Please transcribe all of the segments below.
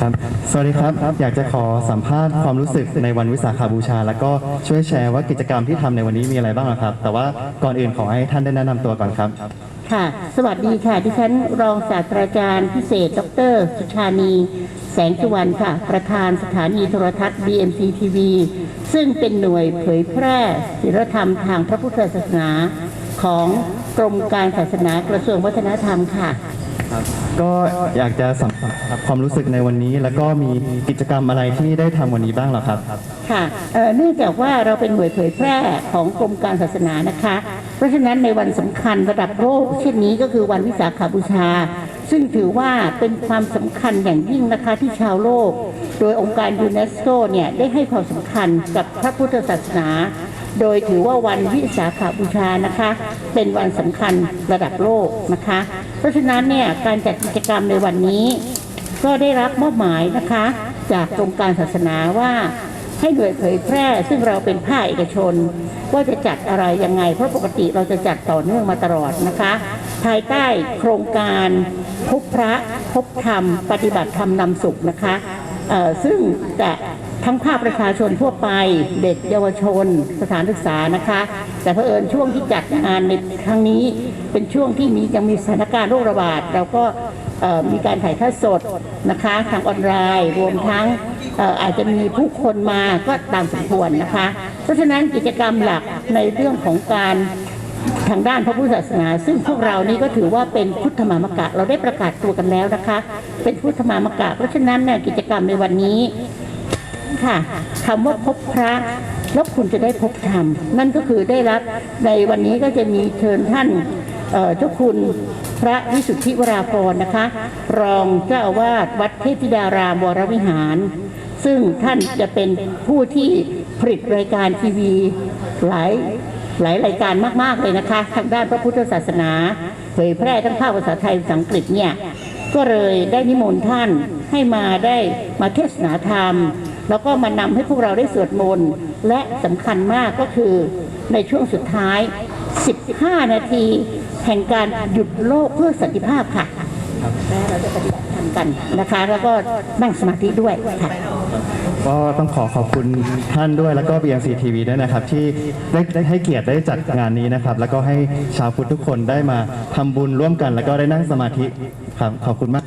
ครับสวัสดีครับ อยากจะขอสัมภาษณ์ความรู้สึกในวันวิสาขาบูชา แล้วก็ช่วยแชร์ว่ากิจกรรมที่ทำในวันนี้มีอะไรบ้างนะครับ แต่ว่าก่อนอื่นขอให้ท่านได้แนะนำตัวก่อนครับ ค่ะ สวัสดีค่ะ ดิฉันรองศาสตราจารย์พิเศษ ดร สุชานีแสงสุวรรณค่ะ ประธานสถานีโทรทัศน์ BMC TV ซึ่งเป็นหน่วยเผยแพร่ศีลธรรมทางพระพุทธศาสนาของกรมการศาสนากระทรวงวัฒนธรรมค่ะ ก็อยากจะสัมผัสความรู้สึกในวันนี้ แล้วก็มีกิจกรรมอะไรที่ได้ทำวันนี้บ้างเหรอครับ ค่ะเอ่อเนื่องจากว่าเราเป็นหน่วยเผยแพร่ของกรมการศาสนานะคะ เพราะฉะนั้นในวันสำคัญระดับโลกเช่นนี้ก็คือวันวิสาขบูชา ซึ่งถือว่าเป็นความสำคัญอย่างยิ่งนะคะที่ชาวโลก โดยองค์การยูเนสโกเนี่ยได้ให้ความสำคัญกับพระพุทธศาสนา โดยถือว่าวันวิสาขบูชานะคะ เป็นวันสำคัญระดับโลกนะคะ เพราะฉะนั้นเนี่ยการจัดกิจกรรมในวันนี้ ก็ได้รับมอบหมายนะคะ จากกรมการศาสนาว่าให้หน่วยเผยแพร่ ซึ่งเราเป็นภาคเอกชน ว่าจะจัดอะไรยังไง เพราะปกติเราจะจัดต่อเนื่องมาตลอดนะคะ ภายใต้โครงการพบพระพบธรรม ปฏิบัติธรรมนำสุขนะคะซึ่งจะ ทั้งภาคประชาชนทั่วไป เด็กเยาวชน สถานศึกษานะคะ แต่เผอิญช่วงที่จัดงานในครั้งนี้เป็นช่วงที่มียังมีสถานการณ์โรคระบาดเราก็มีการถ่ายทอดสดนะคะทางออนไลน์รวมทั้งเอ่ออาจจะมีผู้คนมาก็ตามสมควรนะคะ เพราะฉะนั้นกิจกรรมหลักในเรื่องของการทางด้านพระพุทธศาสนา ซึ่งพวกเรานี่ก็ถือว่าเป็นพุทธมามกะ เราได้ประกาศตัวกันแล้วนะคะ เป็นพุทธมามกะ เพราะฉะนั้นเนี่ยกิจกรรมในวันนี้ ค่ะคำว่าพบพระแล้วคุณจะได้พบธรรมนั่นก็คือได้รับในวันนี้ก็จะมีเชิญท่านเจ้าคุณพระวิสุทธิวราพรนะคะ รองเจ้าอาวาสวัดเทพธิดารามวรวิหาร ซึ่งท่านจะเป็นผู้ที่ผลิตรายการทีวีหลายหลายรายการมาก ๆ เลยนะคะ ทางด้านพระพุทธศาสนาเผยแพร่ทั้งภาคภาษาไทยภาษาอังกฤษเนี่ยก็เลยได้นิมนต์ท่านให้มาได้มาเทศนาธรรม แล้วก็มานำให้พวกเราได้สวดมนต์และสำคัญมากก็คือในช่วงสุดท้าย 15 นาทีแห่งการหยุดโลกเพื่อสันติภาพค่ะและเราจะปฏิบัติธรรมกันนะคะ แล้วก็นั่งสมาธิด้วยค่ะก็ต้องขอขอบคุณท่านด้วยแล้วก็ BMC TV ด้วยนะครับ ที่ได้ได้ให้เกียรติได้จัดงานนี้นะครับ แล้วก็ให้ชาวพุทธทุกคนได้มาทำบุญร่วมกัน แล้วก็ได้นั่งสมาธิครับขอบคุณมาก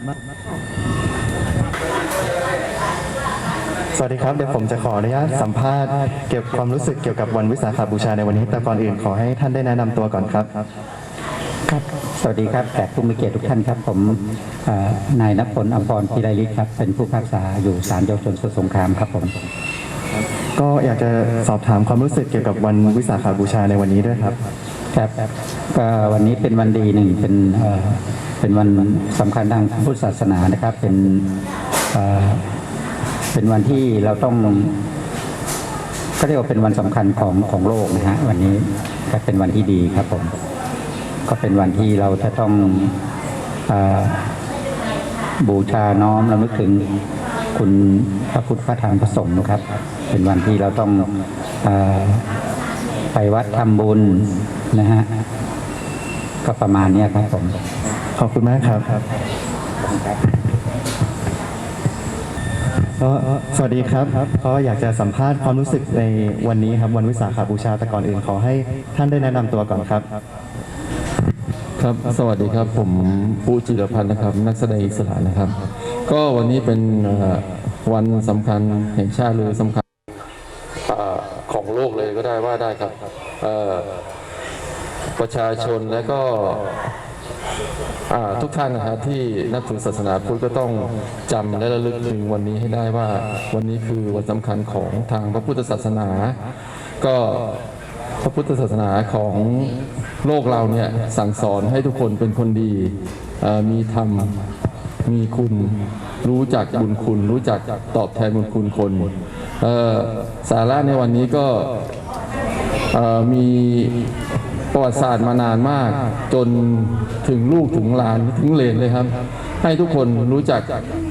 สวัสดีครับเดี๋ยวผมจะขออนุญาตสัมภาษณ์เกี่ยวกับความรู้สึกเกี่ยวกับวันวิสาขบูชาในวันนี้ แต่ก่อนอื่นขอให้ท่านได้แนะนำตัวก่อนครับ ครับ สวัสดีครับแขกผู้มีเกียรติทุกท่านครับ ผมเอ่อนายนพลอมพรพิไลฤทธิ์ครับ เป็นผู้พิพากษาอยู่ศาลเยาวชนสมุทรสงครามครับผม ก็อยากจะสอบถามความรู้สึกเกี่ยวกับวันวิสาขบูชาในวันนี้ด้วยครับ ครับก็วันนี้เป็นวันดีหนึ่งเป็นเอ่อเป็นวันสำคัญทางพุทธศาสนานะครับ เป็นเอ่อ เป็นวันที่เราต้องก็เรียกว่าเป็นวันสำคัญของของโลกนะฮะวันนี้ก็เป็นวันที่ดีครับผมก็เป็นวันที่เราจะต้องอบูชาน้อมรำลึกถึงคุณพระพุทธพระธรรมพระสงฆ์นะครับ เป็นวันที่เราต้องอไปวัดทำบุญนะฮะก็ประมาณนี้ครับผมขอบคุณมากครับ ก็สวัสดีครับก็อยากจะสัมภาษณ์ความรู้สึกในวันนี้ครับวันวิสาขบูชาแต่ก่อนอื่นขอให้ท่านได้แนะนำตัวก่อนครับ ครับ สวัสดีครับ ผมปูจิรพันธ์นะครับ นักแสดงอิสระนะครับ ก็วันนี้เป็นเอ่อวันสำคัญแห่งชาติเลยสำคัญเอ่อของโลกเลยก็ได้ว่าได้ครับเอ่อประชาชนและก็อ่า ทุกท่านนะครับที่นับถือศาสนาพุทธก็ต้องจำและระลึกถึงวันนี้ให้ได้ว่าวันนี้คือวันสำคัญของทางพระพุทธศาสนา ก็พระพุทธศาสนาของโลกเราเนี่ยสั่งสอนให้ทุกคนเป็นคนดีมีธรรมมีคุณรู้จักบุญคุณ รู้จักตอบแทนบุญคุณคนสาระในวันนี้ก็มี ประวัติศาสตร์มานานมาก จนถึงลูกถึงหลานถึงเหลนเลยครับ ให้ทุกคนรู้จัก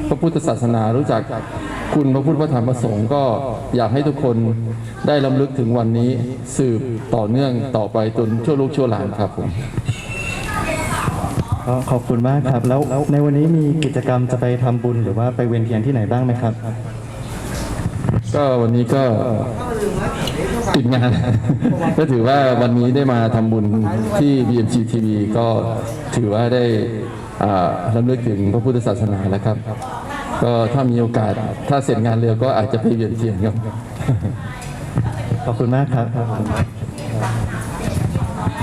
พระพุทธศาสนารู้จักคุณพระพุทธพระธรรมพระสงฆ์ก็อยากให้ทุกคนได้ลำลึกถึงวันนี้สืบต่อเนื่องต่อไปจนชั่วลูกชั่วหลานครับผมก็ขอบคุณมากครับ แล้วในวันนี้มีกิจกรรมจะไปทำบุญหรือว่าไปเวียนเทียนที่ไหนบ้างไหมครับ ก็วันนี้ก็ ติดงาน ก็ถือว่าวันนี้ได้มาทำบุญที่ BMG TV ก็ถือว่าได้อ่ารำลึกถึงพระพุทธศาสนาแล้วครับ ก็ถ้ามีโอกาสถ้าเสร็จงานเร็วก็อาจจะไปเวียนเทียนครับ ขอบคุณมากครับ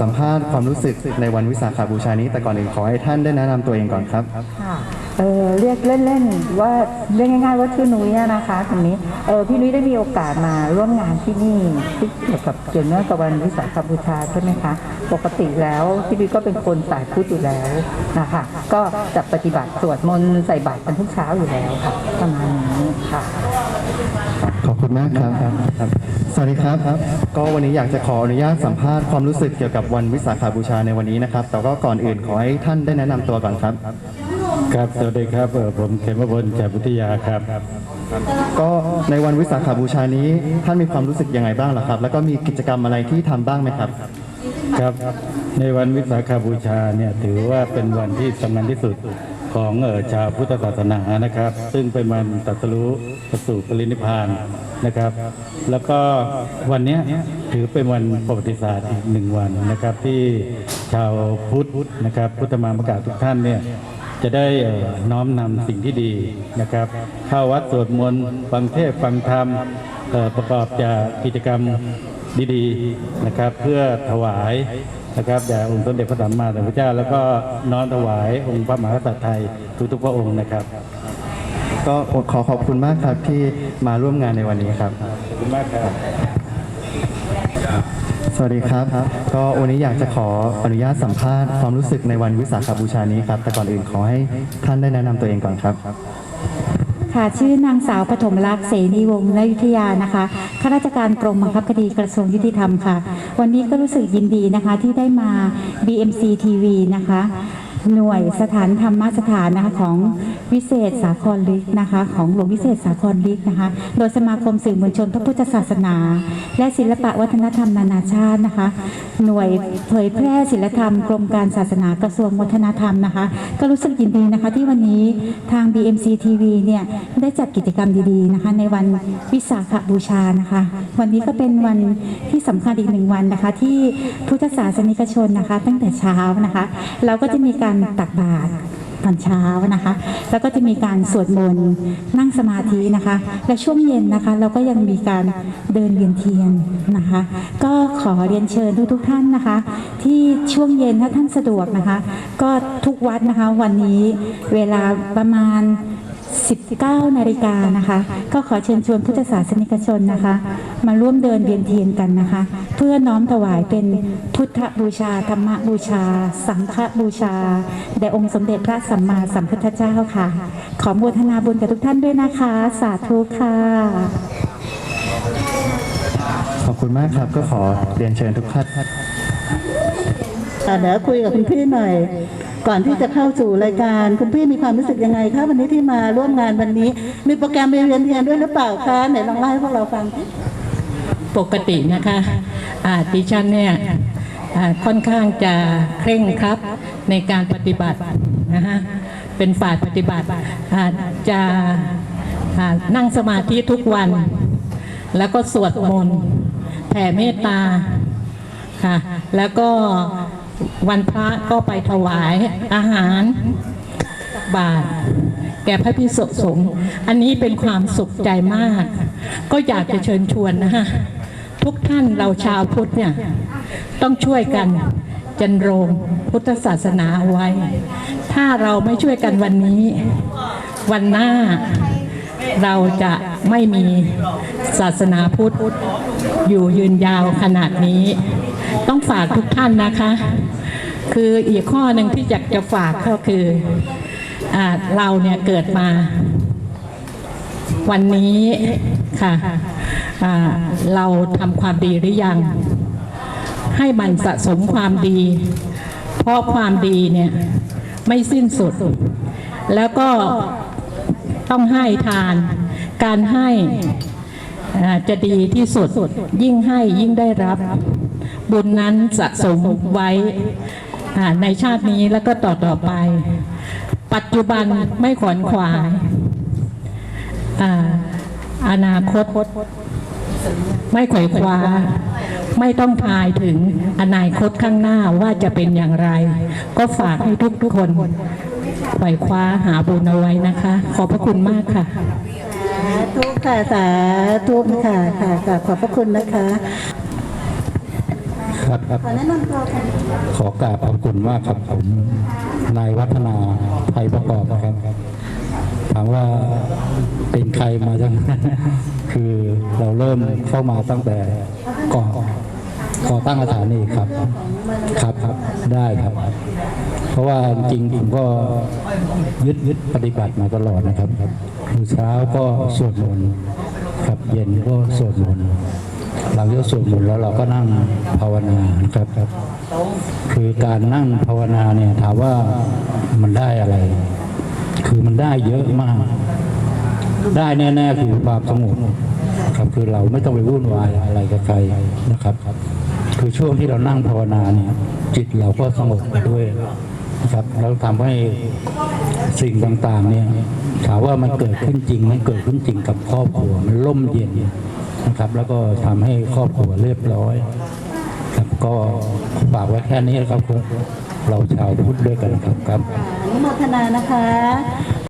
สัมภาษณ์ความรู้สึกในวันวิสาขบูชานี้ แต่ก่อนอื่นขอให้ท่านได้แนะนำตัวเองก่อนครับ ค่ะ เออเรียกเล่นๆว่าเรียกง่ายๆว่าชื่อนุ้ยอะนะคะทีนี้เออพี่นุ้ยได้มีโอกาสมาร่วมงานที่นี่ที่เกี่ยวกับเกี่ยวเนื่องกับวันวิสาขบูชาใช่ไหมคะปกติแล้วพี่นุ้ยก็เป็นคนสายพุทธอยู่แล้วนะคะก็จะปฏิบัติสวดมนต์ใส่บาตรกันทุกเช้าอยู่แล้วค่ะประมาณนี้ค่ะขอบคุณมากครับครับสวัสดีครับ ก็วันนี้อยากจะขออนุญาตสัมภาษณ์ความรู้สึกเกี่ยวกับวันวิสาขบูชาในวันนี้นะครับ แต่ก็ก่อนอื่นขอให้ท่านได้แนะนำตัวก่อนครับ ครับสวัสดีครับเอ่อผมเขมพลจากพุทธยาครับ ก็ในวันวิสาขบูชานี้ท่านมีความรู้สึกยังไงบ้างล่ะครับ แล้วก็มีกิจกรรมอะไรที่ทำบ้างไหมครับ ครับ ในวันวิสาขบูชาเนี่ยถือว่าเป็นวันที่สำคัญที่สุดของเอ่อชาวพุทธศาสนานะครับ ซึ่งเป็นวันตรัสรู้ประสูติปรินิพพานนะครับ แล้วก็วันเนี้ยถือเป็นวันประวัติศาสตร์อีกหนึ่งวันนะครับที่ชาวพุทธนะครับ พุทธมามกาทุกท่านเนี่ย จะได้เอ่อน้อมนำสิ่งที่ดีนะครับเข้าวัดสวดมนต์ฟังเทศน์ฟังธรรมเอ่อประกอบจากกิจกรรมดีๆนะครับ เพื่อถวายนะครับแด่องค์สมเด็จพระสัมมาสัมพุทธเจ้า แล้วก็น้อมถวายองค์พระมหากษัตริย์ไทยทุกๆพระองค์นะครับ ก็ขอขอบคุณมากครับที่มาร่วมงานในวันนี้ครับขอบคุณมากครับ สวัสดีครับ ก็วันนี้อยากจะขออนุญาตสัมภาษณ์ความรู้สึกในวันวิสาขบูชานี้ครับ แต่ก่อนอื่นขอให้ท่านได้แนะนำตัวเองก่อนครับ ค่ะชื่อนางสาวปฐมรักษณ์เสนีวงศ์นยุทธยานะคะข้าราชการกรมบังคับคดีกระทรวงยุติธรรมค่ะ วันนี้ก็รู้สึกยินดีนะคะที่ได้มา BMC TV นะคะ หน่วยสถานธรรมสถานนะคะของ วิเศษสาครลิกนะคะของหลวงวิเศษสาครลิกนะคะ โดยสมาคมสื่อมวลชนพระพุทธศาสนา และศิลปะวัฒนธรรมนานาชาตินะคะ หน่วยเผยแพร่ศิลธรรมกรมการศาสนากระทรวงวัฒนธรรมนะคะ ก็รู้สึกยินดีนะคะที่วันนี้ทาง BMC TV เนี่ยได้จัดกิจกรรมดีๆนะคะในวันวิสาขบูชานะคะ วันนี้ก็เป็นวันที่สำคัญอีกหนึ่งวันนะคะ ที่พุทธศาสนิกชนนะคะ ตั้งแต่เช้านะคะ เราก็จะมีการตักบาตร ตอนเช้านะคะ แล้วก็จะมีการสวดมนต์นั่งสมาธินะคะ และช่วงเย็นนะคะ เราก็ยังมีการเดินเวียนเทียนนะคะ ก็ขอเรียนเชิญทุกๆท่านนะคะ ที่ช่วงเย็นถ้าท่านสะดวกนะคะ ก็ทุกวัดนะคะวันนี้เวลาประมาณ 19 นาฬิกานะคะ ก็ขอเชิญชวนพุทธศาสนิกชนนะคะ มาร่วมเดินเวียนเทียนกันนะคะ เพื่อน้อมถวายเป็นพุทธบูชา ธรรมบูชา สังฆบูชา แด่องค์สมเด็จพระสัมมาสัมพุทธเจ้าค่ะ ขอบูทนาบุญกับทุกท่านด้วยนะคะ สาธุค่ะ ขอบคุณมากครับก็ขอเรียนเชิญทุกท่านอะเดี๋ยวคุยกับคุณพี่หน่อย ก่อนที่จะเข้าสู่รายการคุณพี่มีความรู้สึกยังไงคะวันนี้ที่มาร่วมงานวันนี้ มีโปรแกรมไปเรียนเทียนด้วยหรือเปล่าคะไหนลองเล่าให้พวกเราฟังสิปกตินะคะอ่าดิฉันเนี่ยอ่าค่อนข้างจะเคร่งครัดในการปฏิบัตินะฮะเป็นฝ่ายปฏิบัติอ่าจะอ่านั่งสมาธิทุกวัน แล้วก็สวดมนต์แผ่เมตตาค่ะแล้วก็ วันพระก็ไปถวายอาหารบาทแก่พระพิสุสงฆ์อันนี้เป็นความสุขใจมาก ก็อยากจะเชิญชวนนะฮะทุกท่านเราชาวพุทธเนี่ยต้องช่วยกันจันโรงพุทธศาสนาเอาไว้ ถ้าเราไม่ช่วยกันวันนี้ วันหน้าเราจะไม่มีศาสนาพุทธอยู่ยืนยาวขนาดนี้ ต้องฝากทุกท่านนะคะ คืออีกข้อหนึ่งที่อยากจะฝากก็คืออเราเนี่ยเกิดมา วันนี้ค่ะเราทำความดีหรือยัง ให้มันสะสมความดี เพราะความดีเนี่ยไม่สิ้นสุด แล้วก็ต้องให้ทาน การให้อ่าจะดีที่สุด ยิ่งให้ยิ่งได้รับ บุญนั้นสะสมไว้ ในชาตินี้แล้วก็ต่อต่อไป ปัจจุบันไม่ขวนขวายอนาคต ไม่ไขว่คว้าไม่ต้องทายถึงอนาคตข้างหน้าว่าจะเป็นอย่างไร ก็ฝากให้ทุกทุกๆคนไขว่คว้าหาบุญเอาไว้นะคะ ขอบพระคุณมากค่ะสาธุค่ะสาธุค่ะค่ะขอบพระคุณนะคะ ครับครับขอแนะนำตัวค่ะขอกราบขอบคุณมากครับผมนายวัฒนาไทยประกอบครับถามว่าเป็นใครมาจากไหนคือเราเริ่มเข้ามาตั้งแต่ก่อนก่อตั้งสถานีครับ ครับครับได้ครับ เพราะว่าจริงๆผมก็ยึดยึดปฏิบัติมาตลอดนะครับคือเช้าก็สวดมนต์ครับเย็นก็สวดมนต์ หลังจากสวดมนต์แล้วเราก็นั่งภาวนานะครับครับคือการนั่งภาวนาเนี่ยถามว่ามันได้อะไร คือมันได้เยอะมาก ได้แน่ๆคือความสงบครับคือเราไม่ต้องไปวุ่นวายอะไรกับใครนะครับ คือช่วงที่เรานั่งภาวนาเนี่ย จิตเราก็สงบไปด้วยนะครับแล้วทำให้สิ่งต่างๆเนี่ยถามว่ามันเกิดขึ้นจริงมันเกิดขึ้นจริงกับครอบครัวมันร่มเย็น นะครับ แล้วก็ทำให้ครอบครัวเรียบร้อยครับก็ฝากไว้แค่นี้นะครับเราชาวพุทธด้วยกันครับครับอนุโมทนานะคะ